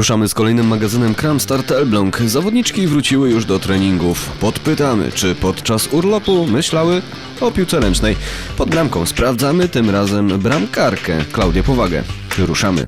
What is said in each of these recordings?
Ruszamy z kolejnym magazynem Kram Start Elbląg. Zawodniczki wróciły już do treningów. Podpytamy, czy podczas urlopu myślały o piłce ręcznej. Pod bramką sprawdzamy tym razem bramkarkę Klaudię Powagę. Ruszamy.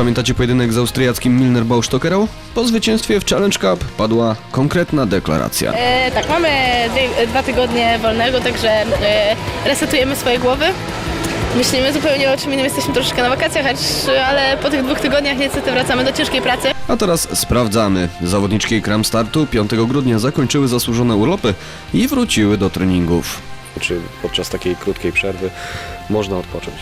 Pamiętacie pojedynek z austriackim Milner Baustokerą? Po zwycięstwie w Challenge Cup padła konkretna deklaracja. E, tak, mamy dwa tygodnie wolnego, także e, resetujemy swoje głowy. Myślimy zupełnie o czym innym, jesteśmy troszeczkę na wakacjach, ale po tych dwóch tygodniach niestety wracamy do ciężkiej pracy. A teraz sprawdzamy. Zawodniczki Kram Startu 5 grudnia zakończyły zasłużone urlopy i wróciły do treningów. czy podczas takiej krótkiej przerwy można odpocząć.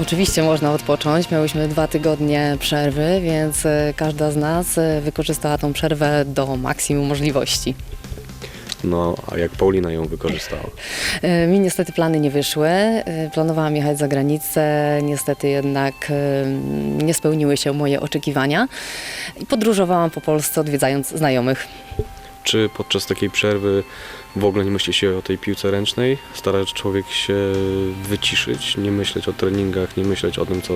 Oczywiście można odpocząć. Miałyśmy dwa tygodnie przerwy, więc e, każda z nas e, wykorzystała tą przerwę do maksimum możliwości. No, a jak Paulina ją wykorzystała? E, Mi niestety plany nie wyszły. Planowałam jechać za granicę, niestety jednak nie spełniły się moje oczekiwania. I podróżowałam po Polsce odwiedzając znajomych. Czy podczas takiej przerwy w ogóle nie myśli się o tej piłce ręcznej? Stara człowiek się wyciszyć, nie myśleć o treningach, nie myśleć o tym, co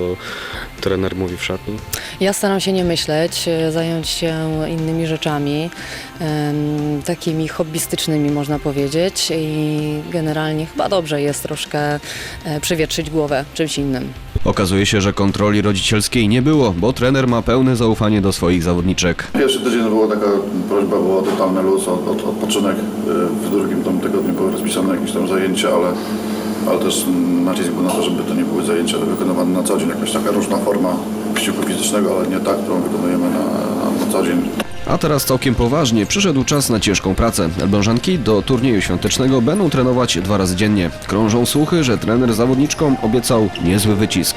trener mówi w szatni? Ja staram się nie myśleć, e, zająć się innymi rzeczami, takimi hobbystycznymi można powiedzieć i generalnie chyba dobrze jest troszkę e, przewietrzyć głowę czymś innym. Okazuje się, że kontroli rodzicielskiej nie było, bo trener ma pełne zaufanie do swoich zawodniczek. Pierwszy tydzień była taka prośba, była totalny luz, od, od, odpoczynek. W drugim tam tygodniu były rozpisane jakieś tam zajęcia, ale, ale też nacisk był na to, żeby to nie były zajęcia wykonywane na co dzień. Jakaś taka różna forma wysiłku fizycznego, ale nie ta, którą wykonujemy na, na co dzień. A teraz całkiem poważnie, przyszedł czas na ciężką pracę. Elblążanki do turnieju świątecznego będą trenować dwa razy dziennie. Krążą słuchy, że trener zawodniczkom obiecał niezły wycisk.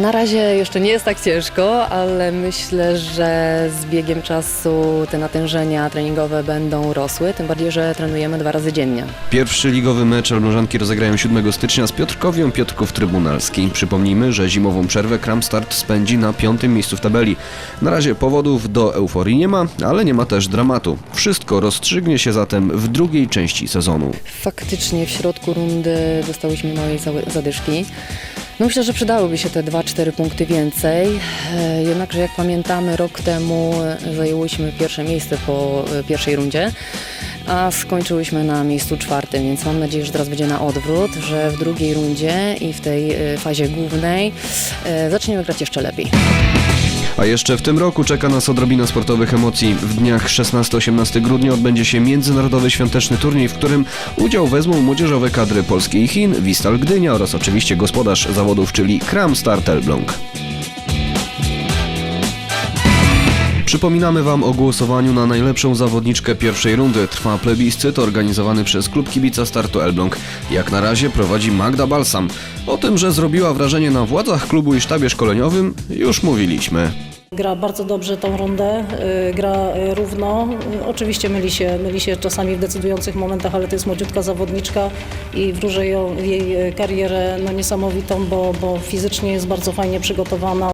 Na razie jeszcze nie jest tak ciężko, ale myślę, że z biegiem czasu te natężenia treningowe będą rosły, tym bardziej, że trenujemy dwa razy dziennie. Pierwszy ligowy mecz Elblążanki rozegrają 7 stycznia z Piotrkowią Piotrków Trybunalski. Przypomnijmy, że zimową przerwę Kramstart spędzi na piątym miejscu w tabeli. Na razie powodów do euforii nie ma, ale nie ma też dramatu. Wszystko rozstrzygnie się zatem w drugiej części sezonu. Faktycznie w środku rundy dostałyśmy małej za- zadyszki. No myślę, że przydałyby się te 2-4 punkty więcej. E, Jednakże jak pamiętamy, rok temu e, zajęłyśmy pierwsze miejsce po e, pierwszej rundzie, a skończyłyśmy na miejscu czwartym, więc mam nadzieję, że teraz będzie na odwrót, że w drugiej rundzie i w tej fazie głównej zaczniemy grać jeszcze lepiej. A jeszcze w tym roku czeka nas odrobina sportowych emocji. W dniach 16-18 grudnia odbędzie się międzynarodowy świąteczny turniej, w którym udział wezmą młodzieżowe kadry Polski i Chin, Wistal Gdynia oraz oczywiście gospodarz zawodów, czyli Kram Start Przypominamy Wam o głosowaniu na najlepszą zawodniczkę pierwszej rundy. Trwa plebiscyt organizowany przez klub kibica Startu Elbląg. Jak na razie prowadzi Magda Balsam. O tym, że zrobiła wrażenie na władzach klubu i sztabie szkoleniowym, już mówiliśmy. Gra bardzo dobrze tą rundę, y, gra y, równo. Y, Oczywiście myli się, myli się czasami w decydujących momentach, ale to jest młodziutka zawodniczka i wróżę ją, jej karierę no, niesamowitą, bo, bo fizycznie jest bardzo fajnie przygotowana.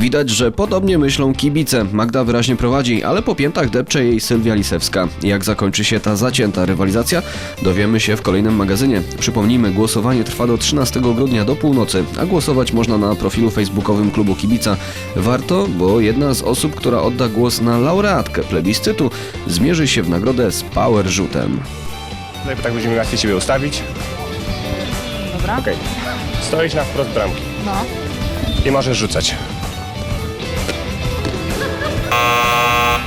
Widać, że podobnie myślą kibice. Magda wyraźnie prowadzi, ale po piętach depcze jej Sylwia Lisewska. Jak zakończy się ta zacięta rywalizacja, dowiemy się w kolejnym magazynie. Przypomnijmy, głosowanie trwa do 13 grudnia do północy, a głosować można na profilu facebookowym klubu kibica. Warto, bo jedna z osób, która odda głos na laureatkę plebiscytu, zmierzy się w nagrodę z power rzutem. Tutaj tak będziemy łatwiej Ciebie ustawić. Dobra. Okej. Stoisz na wprost bramki. No. I możesz rzucać.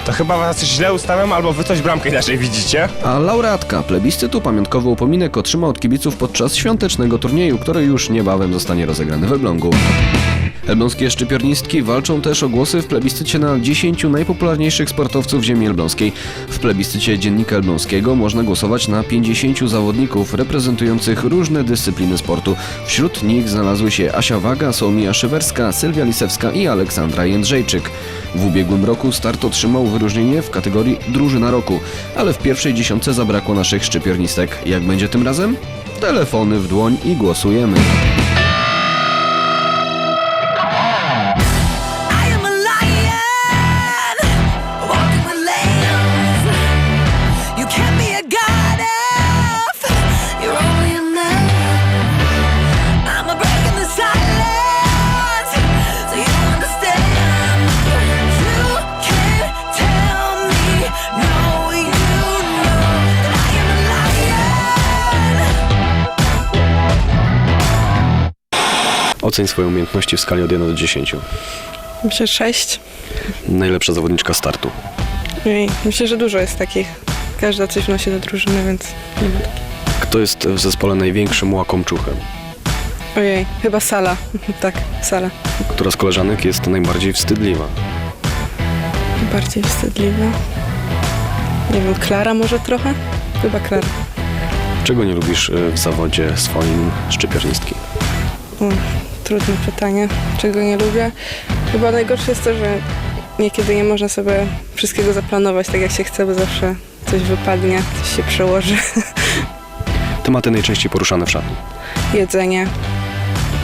To chyba was źle ustawiam, albo wy coś bramkę inaczej widzicie. A laureatka plebiscytu pamiątkowy upominek otrzyma od kibiców podczas świątecznego turnieju, który już niebawem zostanie rozegrany w Elblągu. Elbląskie szczypiornistki walczą też o głosy w plebiscycie na 10 najpopularniejszych sportowców ziemi elbląskiej. W plebiscycie Dziennika Elbląskiego można głosować na 50 zawodników reprezentujących różne dyscypliny sportu. Wśród nich znalazły się Asia Waga, Sołmija Szywerska, Sylwia Lisewska i Aleksandra Jędrzejczyk. W ubiegłym roku start otrzymał wyróżnienie w kategorii Drużyna Roku, ale w pierwszej dziesiątce zabrakło naszych szczypiornistek. Jak będzie tym razem? Telefony w dłoń i głosujemy. Oceń swoje umiejętności w skali od 1 do 10. Myślę, że sześć. Najlepsza zawodniczka startu. Ojej, myślę, że dużo jest takich. Każda coś wnosi do drużyny, więc nie ma takich. Kto jest w zespole największym łakomczuchem? Ojej, chyba Sala. tak, Sala. Która z koleżanek jest najbardziej wstydliwa? Bardziej wstydliwa. Nie wiem, Klara może trochę? Chyba Klara. Czego nie lubisz e, w zawodzie swoim szczypiornistki? O, trudne pytanie. Czego nie lubię? Chyba najgorsze jest to, że niekiedy nie można sobie wszystkiego zaplanować tak jak się chce, bo zawsze coś wypadnie, coś się przełoży. Tematy najczęściej poruszane w szatni. Jedzenie.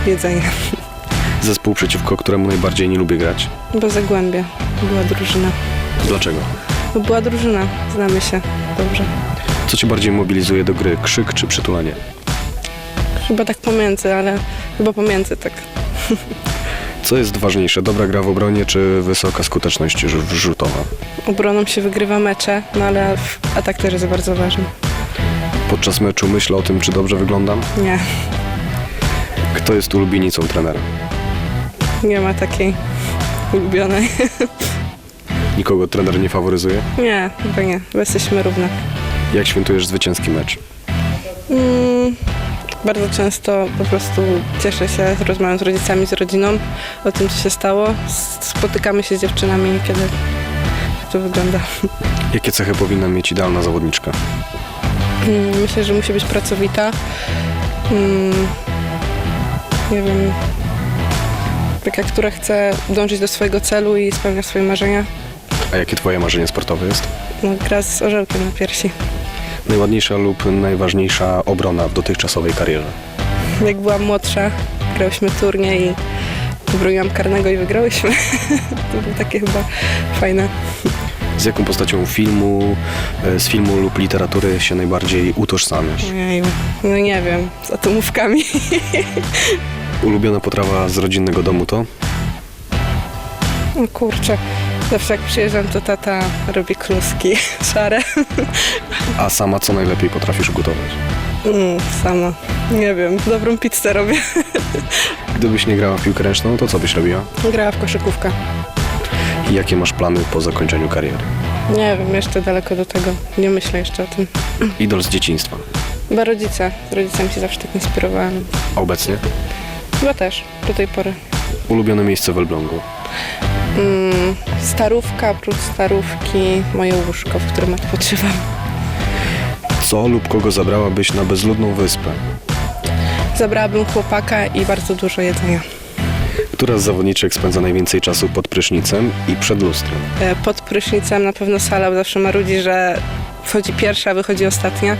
Jedzenie. Zespół przeciwko któremu najbardziej nie lubię grać. Bo Zagłębie. Była drużyna. Dlaczego? Bo była drużyna, znamy się dobrze. Co cię bardziej mobilizuje do gry? Krzyk czy przytulanie? Chyba tak pomiędzy, ale chyba pomiędzy tak. Co jest ważniejsze, dobra gra w obronie czy wysoka skuteczność rzu- rzutowa? Obroną się wygrywa mecze, no ale atak też jest bardzo ważny. Podczas meczu myślę o tym, czy dobrze wyglądam. Nie, Kto jest ulubienicą trenera? nie ma takiej ulubionej. Nikogo trener nie faworyzuje? Nie, chyba nie, bo jesteśmy równe. Jak świętujesz zwycięski mecz? Mm, bardzo często po prostu cieszę się, rozmawiam z rodzicami, z rodziną o tym, co się stało. Spotykamy się z dziewczynami, kiedy to wygląda. Jakie cechy powinna mieć idealna zawodniczka? Mm, Myślę, że musi być pracowita. Mm, Nie wiem, taka, która chce dążyć do swojego celu i spełnia swoje marzenia. A jakie twoje marzenie sportowe jest? No, gra z orzełkiem na piersi. Najładniejsza lub najważniejsza obrona w dotychczasowej karierze? Jak byłam młodsza, grałyśmy turniej i broniłam karnego i wygrałyśmy. to było takie chyba fajne. Z jaką postacią filmu, e, z filmu lub literatury się najbardziej utożsamiasz? Ojeju. No nie wiem, z atomówkami. Ulubiona potrawa z rodzinnego domu to? O kurczę, zawsze jak przyjeżdżam, to tata robi kluski szare. A sama co najlepiej potrafisz gotować? Mm, sama. Nie wiem, dobrą pizzę robię. Gdybyś nie grała w piłkę ręczną, to co byś robiła? Grała w koszykówkę. I jakie masz plany po zakończeniu kariery? Nie wiem, jeszcze daleko do tego. Nie myślę jeszcze o tym. Idol z dzieciństwa. Chyba rodzice. Z rodzicami się zawsze tak inspirowałam. A obecnie? Chyba też, do tej pory. Ulubione miejsce w Elblągu. Mm, starówka, prócz starówki, moje łóżko, w którym odpoczywam. Co lub kogo zabrałabyś na bezludną wyspę? Zabrałabym chłopaka i bardzo dużo jedzenia. Która z zawodniczek spędza najwięcej czasu pod prysznicem i przed lustrem? E, Pod prysznicem na pewno sala, bo zawsze marudzi, że wchodzi pierwsza, wychodzi ostatnia,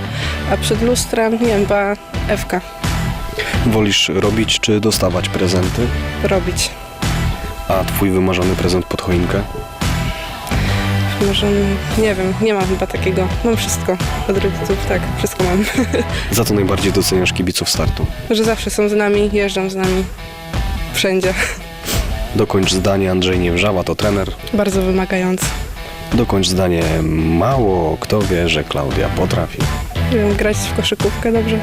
a przed lustrem, nie wiem, Ewka Wolisz robić czy dostawać prezenty? robić. A twój wymarzony prezent pod choinkę? Może, nie wiem, nie mam chyba takiego. Mam wszystko od rodziców, tak, wszystko mam. Za co najbardziej doceniasz kibiców startu? że zawsze są z nami, jeżdżą z nami wszędzie. Dokończ zdanie Andrzej Niewrzała to trener. Bardzo wymagający. Dokończ zdanie mało kto wie, że Klaudia potrafi. Nie wiem, grać w koszykówkę dobrze.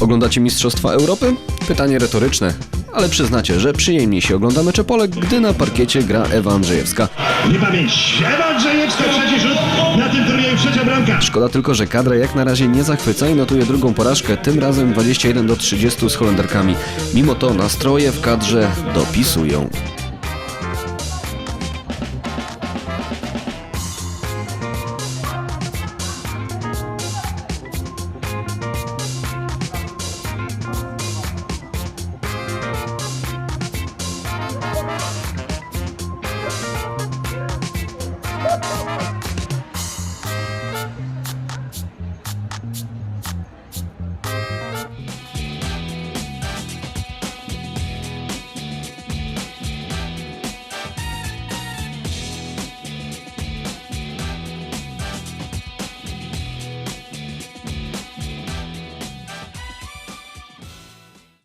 Oglądacie Mistrzostwa Europy? Pytanie retoryczne. ale przyznacie, że przyjemniej się ogląda mecze Polek, gdy na parkiecie gra Ewa Andrzejewska. Niepamięć. Ewa Andrzejewska, trzeci rzut. Na tym turnieju trzecia bramka. Szkoda tylko, że kadra jak na razie nie zachwyca i notuje drugą porażkę, tym razem 21 do 30 z Holenderkami. Mimo to nastroje w kadrze dopisują.